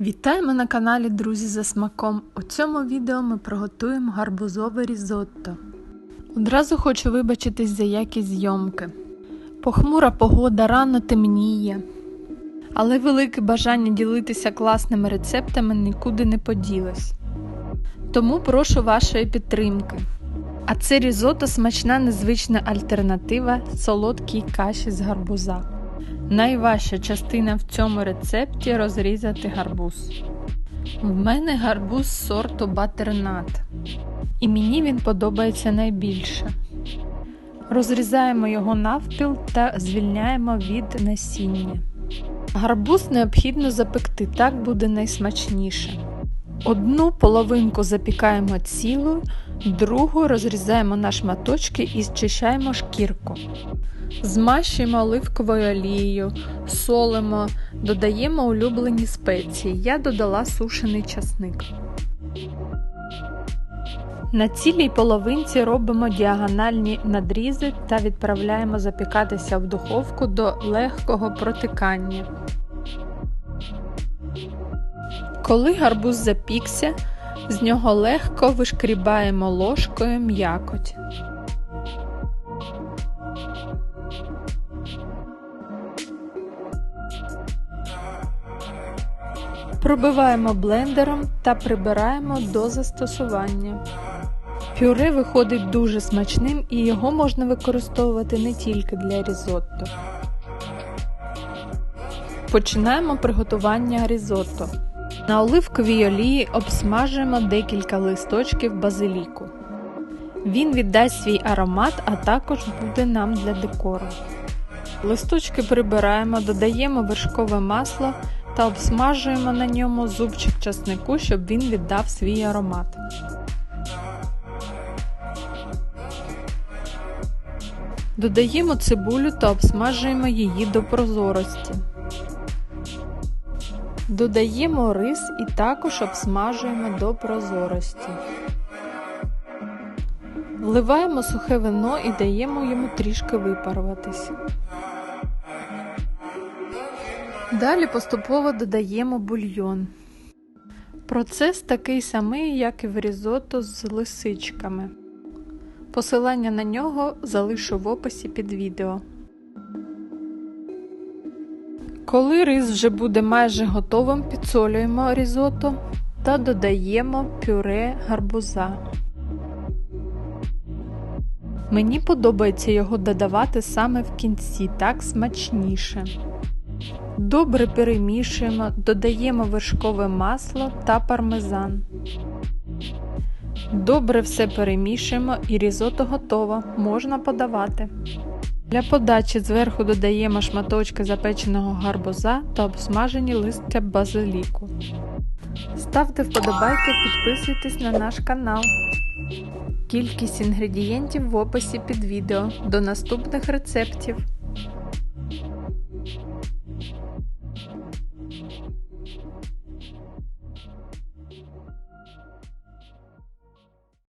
Вітаємо на каналі Друзі за смаком. У цьому відео ми приготуємо гарбузове різотто. Одразу хочу вибачитись за якість зйомки. Похмура погода рано темніє, але велике бажання ділитися класними рецептами нікуди не поділось. Тому прошу вашої підтримки. А це різотто смачна незвична альтернатива солодкій каші з гарбуза. Найважча частина в цьому рецепті розрізати гарбуз. В мене гарбуз сорту батернат. І мені він подобається найбільше. Розрізаємо його навпіл та звільняємо від насіння. Гарбуз необхідно запекти, так буде найсмачніше. Одну половинку запікаємо цілою, другу розрізаємо на шматочки і зчищаємо шкірку. Змащуємо оливковою олією, солимо, додаємо улюблені спеції. Я додала сушений часник. На цілій половинці робимо діагональні надрізи та відправляємо запікатися в духовку до легкого протикання. Коли гарбуз запікся, з нього легко вишкрібаємо ложкою м'якоть. Пробиваємо блендером та прибираємо до застосування. Пюре виходить дуже смачним і його можна використовувати не тільки для різотто. Починаємо приготування різотто. На оливковій олії обсмажуємо декілька листочків базиліку. Він віддасть свій аромат, а також буде нам для декору. Листочки прибираємо, додаємо вершкове масло та обсмажуємо на ньому зубчик часнику, щоб він віддав свій аромат. Додаємо цибулю та обсмажуємо її до прозорості. Додаємо рис і також обсмажуємо до прозорості. Вливаємо сухе вино і даємо йому трішки випаруватись. Далі поступово додаємо бульйон. Процес такий самий, як і в різотто з лисичками. Посилання на нього залишу в описі під відео. Коли рис вже буде майже готовим, підсолюємо різотто та додаємо пюре гарбуза. Мені подобається його додавати саме в кінці, так смачніше. Добре перемішуємо, додаємо вершкове масло та пармезан. Добре все перемішуємо і різото готово, можна подавати. Для подачі зверху додаємо шматочки запеченого гарбуза та обсмажені листя базиліку. Ставте вподобайки, підписуйтесь на наш канал. Кількість інгредієнтів в описі під відео. До наступних рецептів.